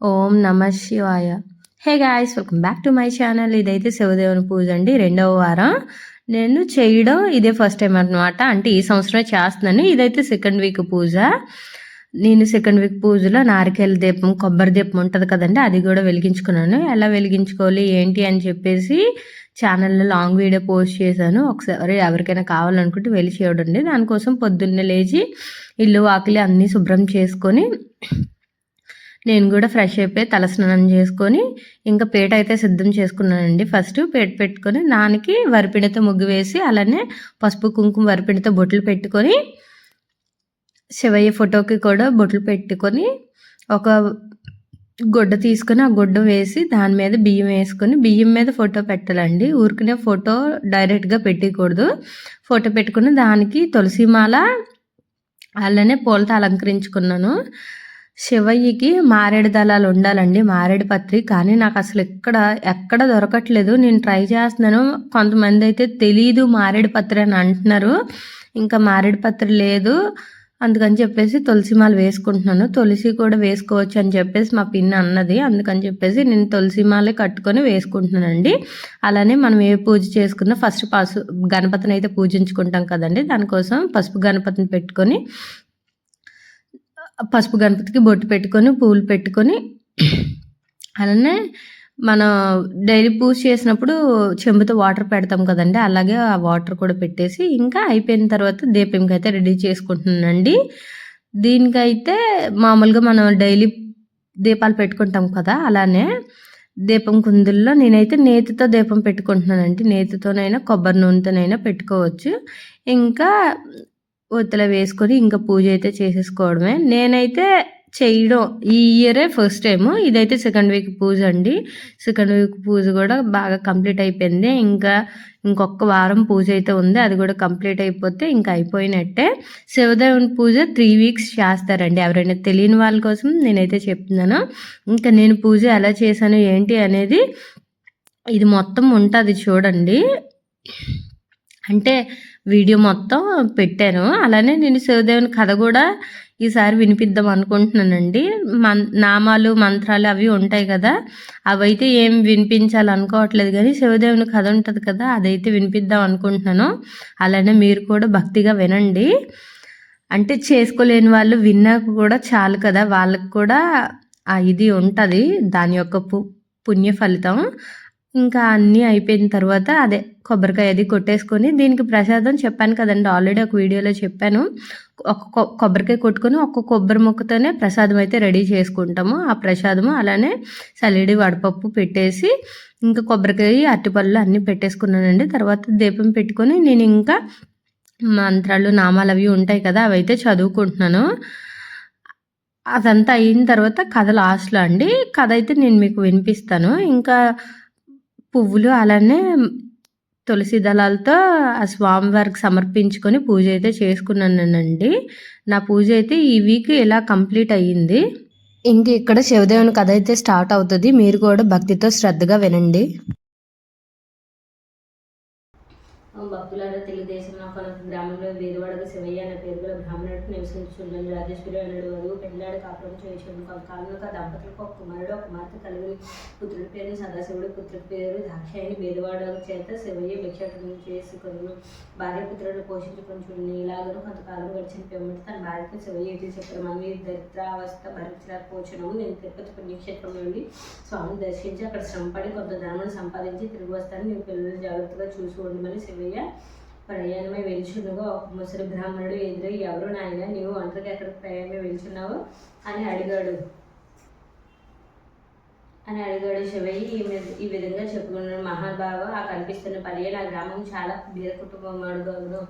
ఓం నమ శివాయ. Hey guys welcome back to my channel. ఇదైతే శివదేవుని పూజ అండి రెండవ వారం. నేను చేయడం ఇదే ఫస్ట్ టైం అనమాట అంటే ఈ సంవత్సరం చేస్తున్నాను. ఇదైతే సెకండ్ వీక్ పూజ. నేను సెకండ్ వీక్ పూజలో నారికేల దీపం కొబ్బరి దీపం ఉంటుంది కదండి అది కూడా వెలిగించుకున్నాను. ఎలా వెలిగించుకోవాలి ఏంటి అని చెప్పేసి ఛానల్లో లాంగ్ వీడియో పోస్ట్ చేశాను. ఒకసారి ఎవరికైనా కావాలనుకుంటే వెళ్ళి చూడండి దానికోసం పొద్దున్నే లేచి ఇల్లు వాకిలి అన్నీ శుభ్రం చేసుకొని నేను కూడా ఫ్రెష్ అయిపోయి తలస్నానం చేసుకొని ఇంకా పేట అయితే సిద్ధం చేసుకున్నానండి. ఫస్ట్ పేట పెట్టుకొని దానికి వరిపిండితో ముగ్గు వేసి అలానే పసుపు కుంకుమ వరిపిండితో బొట్లు పెట్టుకొని శివయ్య ఫోటోకి కూడా బొట్లు పెట్టుకొని ఒక గుడ్డ తీసుకొని ఆ గుడ్డ వేసి దాని మీద బియ్యం వేసుకొని బియ్యం మీద ఫోటో పెట్టాలండి. ఊరికనే ఫోటో డైరెక్ట్గా పెట్టకూడదు. ఫోటో పెట్టుకుని దానికి తులసి మాల అలానే పూలతో అలంకరించుకున్నాను. శివయ్యకి మారేడు దళాలు ఉండాలండి మారేడు పత్రి. కానీ నాకు అసలు ఎక్కడ ఎక్కడ దొరకట్లేదు. నేను ట్రై చేస్తున్నాను. కొంతమంది అయితే తెలీదు మారేడు పత్రి అని అంటున్నారు. ఇంకా మారేడు పత్రి లేదు. అందుకని చెప్పేసి తులసి మాల వేసుకుంటున్నాను. తులసి కూడా వేసుకోవచ్చు అని చెప్పేసి మా పిన్ అన్నది. అందుకని చెప్పేసి నేను తులసి మాలే కట్టుకొని వేసుకుంటున్నానండి. అలానే మనం ఏ పూజ చేసుకున్నా ఫస్ట్ పసు గణపతిని అయితే పూజించుకుంటాం కదండి. దానికోసం పసుపు గణపతిని పెట్టుకొని పసుపు గణపతికి బొట్టు పెట్టుకొని పూలు పెట్టుకొని అలానే మనం డైలీ పూజ చేసినప్పుడు చెంబుతో వాటర్ పెడతాం కదండి అలాగే ఆ వాటర్ కూడా పెట్టేసి ఇంకా అయిపోయిన తర్వాత దీపంకి అయితే రెడీ చేసుకుంటున్నానండి. దీనికైతే మామూలుగా మనం డైలీ దీపాలు పెట్టుకుంటాం కదా అలానే దీపం కుందుల్లో నేనైతే నేతితో దీపం పెట్టుకుంటున్నానండి. నేతితోనైనా కొబ్బరి నూనెతోనైనా పెట్టుకోవచ్చు. ఇంకా ఒత్తిల వేసుకొని ఇంకా పూజ అయితే చేసేసుకోవడమే. నేనైతే చేయడం ఈ ఇయరే ఫస్ట్ టైం ఇదైతే సెకండ్ వీక్ పూజ అండి. సెకండ్ వీక్ పూజ కూడా బాగా కంప్లీట్ అయిపోయింది. ఇంకా ఇంకొక వారం పూజ అయితే ఉంది. అది కూడా కంప్లీట్ అయిపోతే ఇంకా అయిపోయినట్టే. శివదేవుని పూజ త్రీ వీక్స్ చేస్తారండి. ఎవరైనా తెలియని వాళ్ళ కోసం నేనైతే చెప్తున్నాను. ఇంకా నేను పూజ ఎలా చేశాను ఏంటి అనేది ఇది మొత్తం ఉంటుంది చూడండి. అంటే వీడియో మొత్తం పెట్టాను. అలానే నేను శివదేవుని కథ కూడా ఈసారి వినిపిద్దాం అనుకుంటున్నానండి. మన్ నామాలు మంత్రాలు అవి ఉంటాయి కదా అవైతే ఏం వినిపించాలి అనుకోవట్లేదు కానీ శివదేవుని కథ ఉంటుంది కదా అదైతే వినిపిద్దాం అనుకుంటున్నాను. అలానే మీరు కూడా భక్తిగా వినండి. అంటే చేసుకోలేని వాళ్ళు విన్నాక కూడా చాలు కదా వాళ్ళకు కూడా ఇది ఉంటుంది. దాని యొక్క పు పుణ్య ఫలితం ఇంకా అన్నీ అయిపోయిన తర్వాత అదే కొబ్బరికాయ అది కొట్టేసుకొని దీనికి ప్రసాదం చెప్పాను కదండి ఆల్రెడీ ఒక వీడియోలో చెప్పాను. ఒక కొబ్బరికాయ కొట్టుకొని ఒక్క కొబ్బరి ముక్కతోనే ప్రసాదం అయితే రెడీ చేసుకుంటాము. ఆ ప్రసాదము అలానే సలిడి వడపప్పు పెట్టేసి ఇంకా కొబ్బరికాయ అరటిపళ్ళు అన్నీ పెట్టేసుకున్నానండి. తర్వాత దీపం పెట్టుకొని నేను ఇంకా మంత్రాలు నామాలు అవి ఉంటాయి కదా అవి అయితే చదువుకుంటున్నాను. అదంతా అయిన తర్వాత కథ లాస్ట్లో అండి. కథ అయితే నేను మీకు వినిపిస్తాను. ఇంకా పువ్వులు అలానే తులసి దళాలతో ఆ స్వామివారికి సమర్పించుకొని పూజ అయితే చేసుకున్నానండి. నా పూజ అయితే ఈ వీక్ ఇలా కంప్లీట్ అయ్యింది. ఇంక ఇక్కడ శివదేవుని కథ అయితే స్టార్ట్ అవుతుంది. మీరు కూడా భక్తితో శ్రద్ధగా వినండి. భక్తులారా తెలుగుదేశంలో కొన గ్రామంలో వేరువాడక శివయ్య అనే పేరు గల బ్రాహ్మణుడు నివసించుండని రాజేశ్వరి అన్నాడు. వధువు పెళ్ళాడు కాపురం చేయించుండు కొంతకాలంలో దంపతులకు ఒక కుమారుడు ఒక కుమార్తె కలిగి పుత్రుడి పేరు సదాశివుడు పుత్రుడి పేరు దాక్షాయని వేదవాడ చేత శివయ్య భిక్షాటం చేసుకుని భార్య పుత్రుడు పోషించుకొని ఇలాగను కొంతకాలం గడిచిన పిమ్మటి తన భార్యకు శివయ్య ఇది చెప్పారు మమ్మీ దరిద్రావస్థ భరించలేకపోతున్నాము నేను తిరుపతి పుణ్యక్షేత్రం నుండి స్వామిని దర్శించి అక్కడ శ్రమపడి కొంత ధనమును సంపాదించి తిరిగి వస్తాను. నీ పిల్లలు జాగ్రత్తగా చూసి ఉండమని శివయ్య అయ్యా. ప్రయాణమై వెళ్చుండగా ఒక ముసలి బ్రాహ్మణుడు ఎదురై ఎవరు నాయన నీవు ఒంటరికి ఎక్కడికి ప్రయాణమై వెళ్చున్నావు అని అడిగాడు. అని అడిగాడు శివయ్య. ఈ విధంగా చెప్పుకున్నాడు మహాబాబు ఆ కనిపిస్తున్న పర్యాల నా గ్రామం చాలా బీద కుటుంబం అడుగు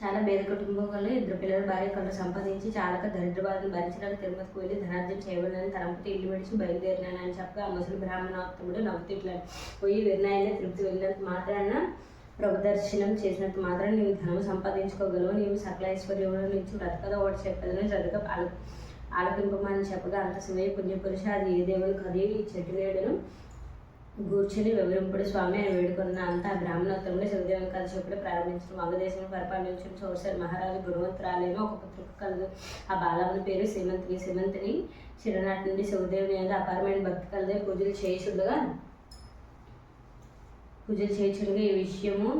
చాలా పేద కుటుంబం వల్ల ఇద్దరు పిల్లల భార్య కొంత సంపాదించి చాలక దరిద్ర బాధను భరించడానికి తిరుమతికి వెళ్ళి ధనార్జన చేయబడినని తరంపతి ఇల్లు విడిచి బయలుదేరినాను అని చెప్పగా ఆ ముసలి బ్రాహ్మణోత్తముడు నవ్వుతూ ఇట్లా పోయి విన్నాయన తిరుపతి వెళ్ళినంత మాత్రాన ప్రభుదర్శనం దర్శనం చేసినంత మాత్రం నీవు ధనం సంపాదించుకోగలవు నీవు సకల ఐశ్వర్యంలో నుంచి బ్రతకదా ఒకటి చెప్పదని శ్రద్ధగా ఆలకింపమని ఆలపింపమని చెప్పగా అంత శివయ్య పుణ్యపురుష అది ఏ దేవుని కది ఈ చెట్టు నేడును కూర్చొని వివరింపుడు స్వామి అని వేడుకున్న అంతా బ్రాహ్మణోత్తరంలో శివదేవం కలిసి ఇప్పుడు ప్రారంభించిన వంగదేశం పరిపాలించిన చౌసరి మహారాజు గురువంతురాలేమో ఒక పుత్రుకు కలదు. ఆ బాలమ్మని పేరు శ్రీమంతిని. శ్రీమంతిని చిన్ననాటి నుండి శివదేవుని మీద అపారమైన భక్తి కలదే పూజలు చేయుచుండగా పూజలు చేయుచుండగా ఈ విషయము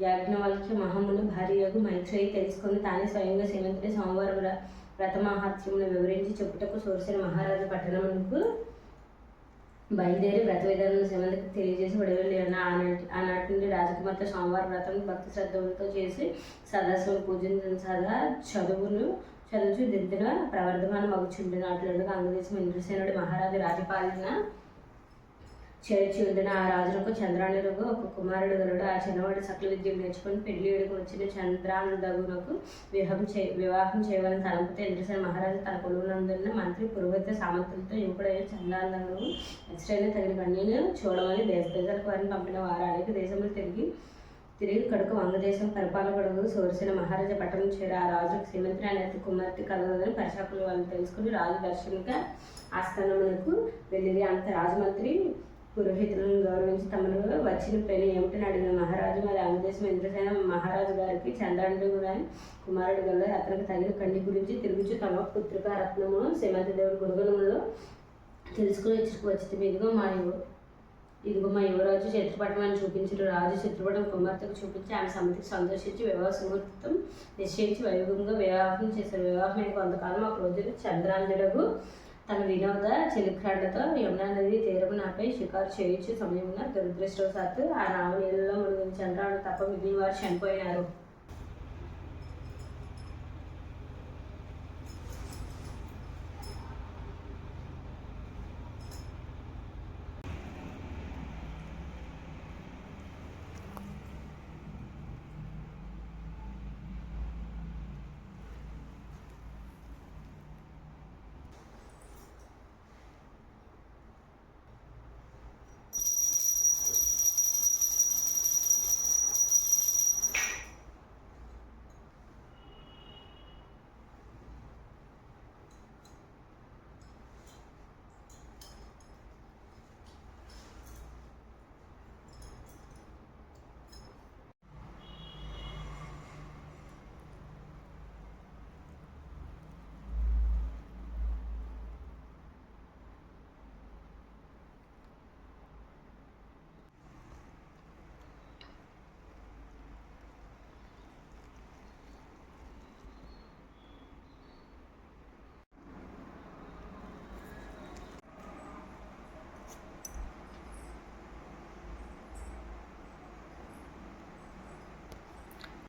యాజ్ఞవల్క్య మహమును భార్యకు మైత్రేయి తెలుసుకొని తానే స్వయంగా శ్రీమంతుని సోమవారం వ్ర- వివరించి చెప్పుటకు సూర్యసేన మహారాజు పట్టణమునకు బయలుదేరి వ్రత విధానం శ్రీమంతికి తెలియజేసి విడవెళ్ళి ఆనాటి ఆనాటి నుండి రాజకుమార్తె సోమవారం వ్రతం భక్తి శ్రద్ధలతో చేసి సదాశివుని పూజించిన సదా చదువును చదువుచు దిద్దున ప్రవర్ధమాన మగుచుండినట్లుగా అంగదేశం ఇంద్రసేనుడి మహారాజు రాజపాలన చేర్చి ఉండిన ఆ రాజునకు చంద్రాణులకు ఒక కుమారుడు గరుడు ఆ చిన్నవాడు సకల విద్యలు నేర్చుకుని పెళ్ళియుడికి వచ్చిన చంద్రానుదగునకు వివాహం చే వివాహం చేయవాలని తలంపితే ఇంద్రసేన మహారాజు తన కొలువునందున్న మంత్రి పురోహిత సామంతులతో యువకుడైన చంద్రానందను ఎక్స్ట్రైన తగిన కన్యను చూడమని దేశ ప్రజలకు వారిని పంపిన వారు అనేక దేశంలో తిరిగి తిరిగి కడుక వంగదేశం పరిపాలకుడు సోరిసిన మహారాజా పట్టణం చేరి ఆ రాజుకు శ్రీమంత్రి అనే కుమార్తె కలదని పరిశాకులు వాళ్ళు తెలుసుకుని రాజు దర్శనంగా ఆస్థానమునకు వెళ్ళి అంత రాజమంత్రి పురోహితులను గౌరవించి తమను వచ్చిన పని ఏమిటని అడిగిన మహారాజు మరి ఆంధ్రదేశం ఇంద్రసేన మహారాజు గారికి చంద్రాండు గారి కుమారుడు గల అతనికి తగిన కండి గురించి తిరుగుచు తమ పుత్రిక రత్నమును శ్రీమంతి దేవుడి తెలుసుకుని వచ్చి ఇదిగో మా యువ ఇదిగో మా యువరాజు చిత్రపటం అని చూపించారు రాజు చిత్రపటం కుమార్తెకు చూపించి ఆమె సమతికి సంతోషించి వివాహ సుముహూర్తం నిశ్చయించి వైభవంగా వివాహం చేశారు వివాహం కొంతకాలం ఆ రోజు చంద్రాంజుడకు తన వినోద చిలుక్రాళ్ళతో యమునా నది తీరము నాపై షికారు చేయొచ్చు సమయమున దురదృష్టవశాత్తు ఆ నావ నీళ్ళలో మునిగిన తప్ప మిగిలిన వారు చనిపోయినారు.